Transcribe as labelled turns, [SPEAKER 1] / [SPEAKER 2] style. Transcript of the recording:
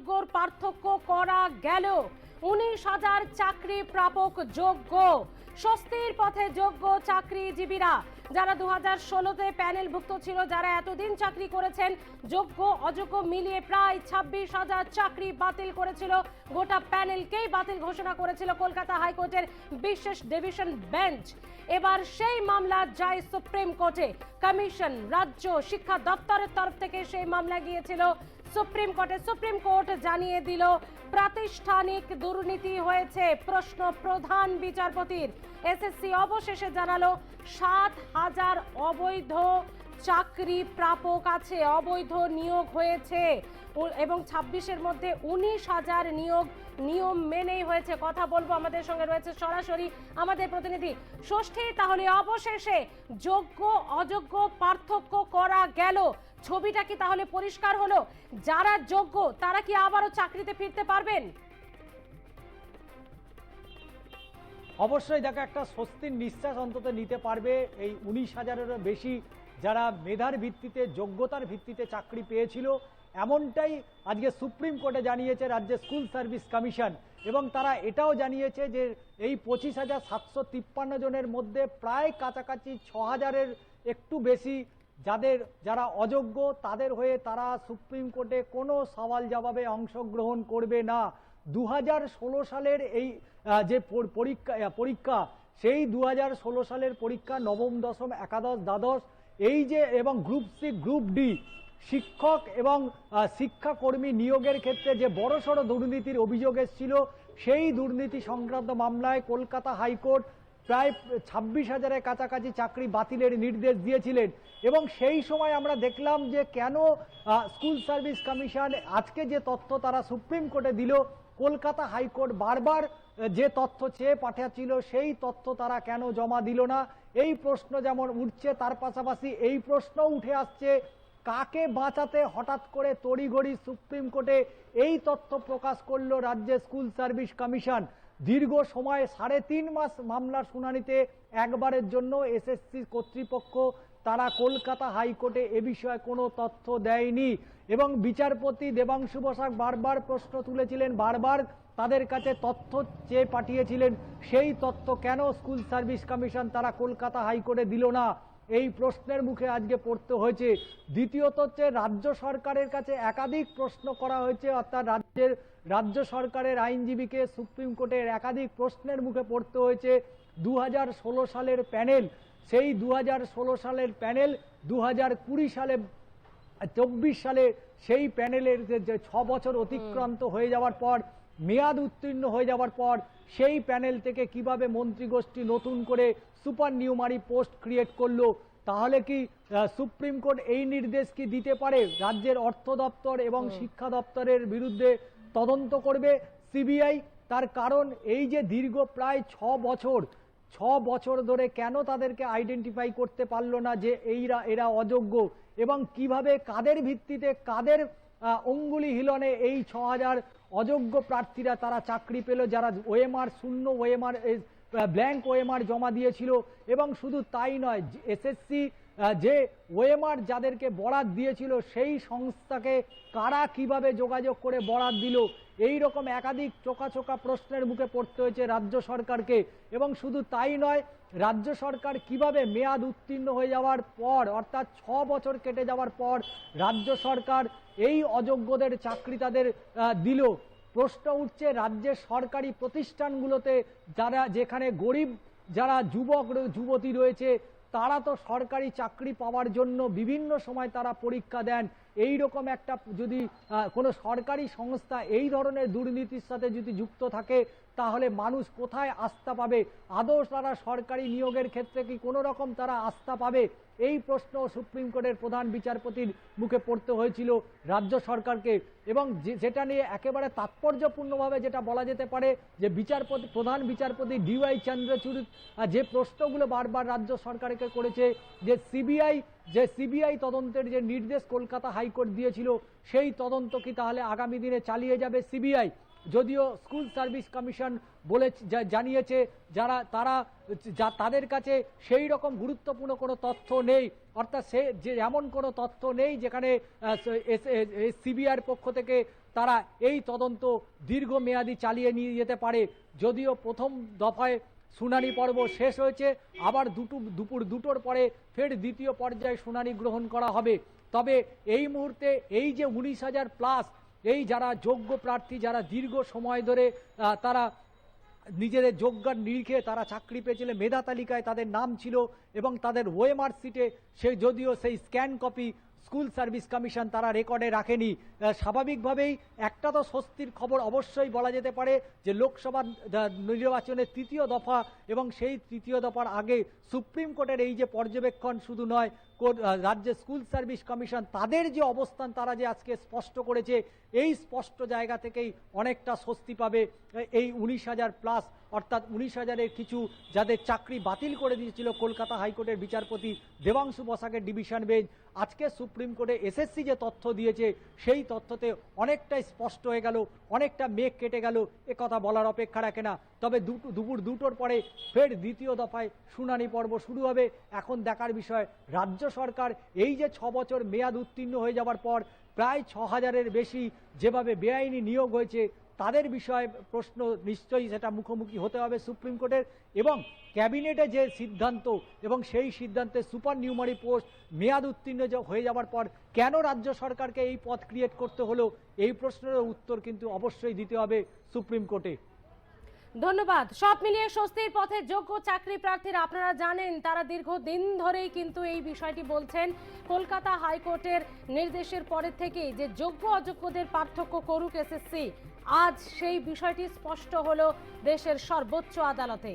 [SPEAKER 1] অযোগ্যর পার্থক্য করা গেল উনিশ হাজার চাকরি প্রাপক যোগ্য। স্বস্তির পথে যোগ্য চাকরিজীবীরা, যারা দু হাজার ষোলোতে প্যানেলভুক্ত ছিল, যারা এতদিন চাকরি করেছেন, যোগ্য অযোগ্য মিলিয়ে প্রায় ছাব্বিশ হাজার চাকরি বাতিল করেছিল। গোটা প্যানেলকেই বাতিল ঘোষণা করেছিল কলকাতা হাইকোর্টের বিশেষ ডিভিশন বেঞ্চ। এবার সেই মামলা যায় সুপ্রিম কোর্টে। কমিশন, রাজ্য শিক্ষা দপ্তরের তরফ থেকে সেই মামলা গিয়েছিল। সুপ্রিম কোর্টে, সুপ্রিম কোর্ট জানিয়ে দিল, প্রাতিষ্ঠানিক দুর্নীতি হয়েছে, প্রশ্ন প্রধান বিচারপতির। এসএসসি অবশেষে জানালো, সাত হাজার অবৈধ চাকরি প্রাপক আছে, অবৈধ নিয়োগ হয়েছে। এবং ছাব্বিশের মধ্যে উনিশ হাজার নিয়োগ, নিয়ম মেনেই হয়েছে। কথা বলব আমাদের সঙ্গে রয়েছে সরাসরি আমাদের প্রতিনিধি। ষষ্ঠী, তাহলে অবশেষে যোগ্য, অযোগ্য, পার্থক্য করা গেল। ছবিটা কি তাহলে পরিষ্কার হলো? যারা যোগ্য, তারা কি আবারও চাকরিতে ফিরতে পারবেন?
[SPEAKER 2] অবশ্যই দেখো, একটা স্বস্তির নিঃশ্বাস অন্তত নিতে পারবে। এই উনিশ হাজারেরও বেশি যারা মেধার ভিত্তিতে, যোগ্যতার ভিত্তিতে চাকরি পেয়েছিল, এমনটাই আজকে সুপ্রিম কোর্টে জানিয়েছে রাজ্যের স্কুল সার্ভিস কমিশন। এবং তারা এটাও জানিয়েছে যে, এই পঁচিশ হাজার সাতশো তিপ্পান্ন জনের মধ্যে প্রায় কাছাকাছি ছ হাজারের একটু বেশি যাদের, যারা অযোগ্য, তাদের হয়ে তারা সুপ্রিম কোর্টে কোনো সওয়াল জবাবে অংশগ্রহণ করবে না। দু হাজার ষোলো সালের এই যে পরীক্ষা পরীক্ষা, সেই দু হাজার ষোলো সালের পরীক্ষা নবম, দশম, একাদশ, দ্বাদশ, এই যে, এবং গ্রুপ সি, গ্রুপ ডি, শিক্ষক এবং শিক্ষাকর্মী নিয়োগের ক্ষেত্রে যে বড়সড় দুর্নীতির অভিযোগ এসেছিল, সেই দুর্নীতি সংক্রান্ত মামলায় কলকাতা হাইকোর্ট প্রায় ছাব্বিশ হাজারের কাছাকাছি চাকরি বাতিলের নির্দেশ দিয়েছিলেন। এবং সেই সময় আমরা দেখলাম যে কেন স্কুল সার্ভিস কমিশন আজকে যে তথ্য তারা সুপ্রিম কোর্টে দিল, কলকাতা হাইকোর্ট বারবার যে তথ্য চেয়ে পাঠাচ্ছিল, সেই তথ্য তারা কেন জমা দিল না? এই প্রশ্ন যেমন উঠছে, তার পাশাপাশি এই প্রশ্ন উঠে আসছে, কাকে বাঁচাতে হঠাৎ করে তড়িঘড়ি সুপ্রিম কোর্টে এই তথ্য প্রকাশ করল রাজ্যের স্কুল সার্ভিস কমিশন? দীর্ঘ সময় সাড়ে তিন মাস মামলার শুনানিতে একবারের জন্য এসএসসি কর্তৃপক্ষ, তারা কলকাতা হাইকোর্টে এ বিষয়ে কোনো তথ্য দেয়নি। এবং বিচারপতি দেবাংশু বসাক বারবার প্রশ্ন তুলেছিলেন, বারবার তাদের কাছে তথ্য চেয়ে পাঠিয়েছিলেন। সেই তথ্য কেন স্কুল সার্ভিস কমিশন তারা কলকাতা হাইকোর্টে দিল না? এই প্রশ্নের মুখে আজকে পড়তে হয়েছে দ্বিতীয়ত হচ্ছে রাজ্য সরকারের কাছে একাধিক প্রশ্ন করা হয়েছে অর্থাৎ রাজ্যের রাজ্য সরকারের আইনজীবীকে সুপ্রিম কোর্টের একাধিক প্রশ্নের মুখে পড়তে হয়েছে দু হাজার ষোলো সালের প্যানেল সেই দু হাজার ষোলো সালের প্যানেল দু হাজার কুড়ি সালে চব্বিশ সালে সেই প্যানেলের যে- যে ছ বছর অতিক্রান্ত হয়ে যাওয়ার পর মেয়াদ উত্তীর্ণ হয়ে যাওয়ার পর সেই প্যানেল থেকে কীভাবে মন্ত্রীগোষ্ঠী নতুন করে সুপার নিউমারি পোস্ট ক্রিয়েট করল তাহলে কি সুপ্রিম কোর্ট এই নির্দেশ কি দিতে পারে? রাজ্যের অর্থ দপ্তর এবং শিক্ষা দপ্তরের বিরুদ্ধে তদন্ত করবে সিবিআই? তার কারণ এই যে দীর্ঘ প্রায় ছ বছর ছ বছর ধরে কেন তাদেরকে আইডেন্টিফাই করতে পারল না যে এইরা এরা অযোগ্য? এবং কীভাবে কাদের ভিত্তিতে কাদের অঙ্গুলি হিলনে এই ছ হাজার অযোগ্য প্রার্থীরা তারা চাকরি পেল, যারা ওএমআর শূন্য ওএমআর ব্ল্যাঙ্ক ওএমআর জমা দিয়েছিল। এবং শুধু তাই নয় এসএসসি যে ওএমআর যাদেরকে বরাদ দিয়েছিল, সেই সংস্থাকে কারা কীভাবে যোগাযোগ করে বরাদ দিল, এই রকম একাধিক চোকা চোকা প্রশ্নের মুখে পড়তে হয়েছে রাজ্য সরকারকে। এবং শুধু তাই নয় রাজ্য সরকার কীভাবে মেয়াদ উত্তীর্ণ হয়ে যাওয়ার পর, অর্থাৎ ছ বছর কেটে যাওয়ার পর, রাজ্য সরকার এই অযোগ্যদের চাকরি তাদের দিল? প্রশ্ন উঠছে রাজ্যের সরকারি প্রতিষ্ঠানগুলোতে যারা, যেখানে গরিব, যারা যুবক যুবতী রয়েছে, তারা তো সরকারি চাকরি পাওয়ার জন্য বিভিন্ন সময় তারা পরীক্ষা দেন। এই রকম একটা যদি কোনো সরকারি সংস্থা এই ধরনের দুর্নীতির সাথে যদি যুক্ত থাকে তাহলে মানুষ কোথায় আস্থা পাবে? আদৌ তারা সরকারি নিয়োগের ক্ষেত্রে কি কোনো রকম তারা আস্থা পাবে? এই প্রশ্ন সুপ্রিম কোর্টের প্রধান বিচারপতির মুখে পড়তে হয়েছিল রাজ্য সরকারকে এবং যেটা নিয়ে একেবারে তাৎপর্যপূর্ণভাবে যেটা বলা যেতে পারে যে বিচারপতি প্রধান বিচারপতি ডিওয়াই চন্দ্রচূড় যে প্রশ্নগুলো বারবার রাজ্য সরকারকে করেছে যে সিবিআই যে সিবিআই তদন্তের যে নির্দেশ কলকাতা হাইকোর্ট দিয়েছিল, সেই তদন্ত কি তাহলে আগামী দিনে চালিয়ে যাবে সিবিআই? যদিও স্কুল সার্ভিস কমিশন বলে জানিয়েছে, যারা, তারা, যা তাদের কাছে সেই রকম গুরুত্বপূর্ণ কোনো তথ্য নেই। অর্থাৎ সে যে, এমন কোনো তথ্য নেই যেখানে সিবিআইয়ের পক্ষ থেকে তারা এই তদন্ত দীর্ঘমেয়াদী চালিয়ে নিয়ে যেতে পারে। যদিও প্রথম দফায় শুনানি পর্ব শেষ হয়েছে, আবার দুটো, দুপুর, দুটোর পরে ফের দ্বিতীয় পর্যায়ে শুনানি গ্রহণ করা হবে। তবে এই মুহূর্তে এই যে উনিশ হাজার প্লাস এই যারা যোগ্য প্রার্থী, যারা দীর্ঘ সময় ধরে তারা নিজেদের যোগ্যার নিরিখে তারা চাকরি পেয়েছিলেন মেধা তালিকায় তাদের নাম ছিল এবং তাদের ওয়েমার সিটে সে যদিও সেই scan copy school service commission তারা রেকর্ডে রাখেনি। স্বাভাবিকভাবেই একটা তো স্বস্তির খবর অবশ্যই বলা যেতে পারে যে লোকসভা নির্বাচনের তৃতীয় দফা এবং সেই তৃতীয় দফার আগে সুপ্রিম কোর্টের এই যে পর্যবেক্ষণ শুধু নয় রাজ্যের স্কুল সার্ভিস কমিশন তাদের যে অবস্থান তারা যে আজকে স্পষ্ট করেছে, এই স্পষ্ট জায়গা থেকেই অনেকটা স্বস্তি পাবে এই উনিশ হাজার প্লাস অর্থাৎ উনিশ হাজারের কিছু যাদের চাকরি বাতিল করে দিয়েছিল কলকাতা হাইকোর্টের বিচারপতি দেবাংশু বসাকের ডিভিশন বেঞ্চ, আজকে সুপ্রিম কোর্টে এসএসসি যে তথ্য দিয়েছে, সেই তথ্যতে অনেকটাই স্পষ্ট হয়ে গেল, অনেকটা মেঘ কেটে গেল, এ কথা বলার অপেক্ষা রাখে না। তবে দুটো, দুপুর দুটোর পরে ফের দ্বিতীয় দফায় শুনানি পর্ব শুরু হবে। এখন দেখার বিষয়, রাজ্য সরকার এই যে ছ বছর মেয়াদ উত্তীর্ণ হয়ে যাওয়ার পর প্রায় ছ হাজারের বেশি যেভাবে বেআইনি নিয়োগ হয়েছে তাদের বিষয়ে প্রশ্ন নিশ্চয়ই সেটা মুখোমুখি হতে হবে সুপ্রিম কোর্টের এবং ক্যাবিনেটে যে সিদ্ধান্ত এবং সেই সিদ্ধান্তে সুপার নিউমারি পোস্ট মেয়াদ উত্তীর্ণ হয়ে যাওয়ার পর কেন রাজ্য সরকারকে এই পথ ক্রিয়েট করতে হলো, এই প্রশ্নের উত্তর কিন্তু অবশ্যই দিতে হবে সুপ্রিম কোর্টে।
[SPEAKER 1] ধন্যবাদ। সব মিলিয়ে স্বস্তির পথে যোগ্য চাকরি প্রার্থীরা, আপনারা জানেন, তারা দীর্ঘদিন ধরেই কিন্তু এই বিষয়টি বলছেন, কলকাতা হাইকোর্টের নির্দেশের পরে থেকেই যে যোগ্য অযোগ্যদের পার্থক্য করুক এসএসসি, আজ সেই বিষয়টি স্পষ্ট হলো দেশের সর্বোচ্চ আদালতে।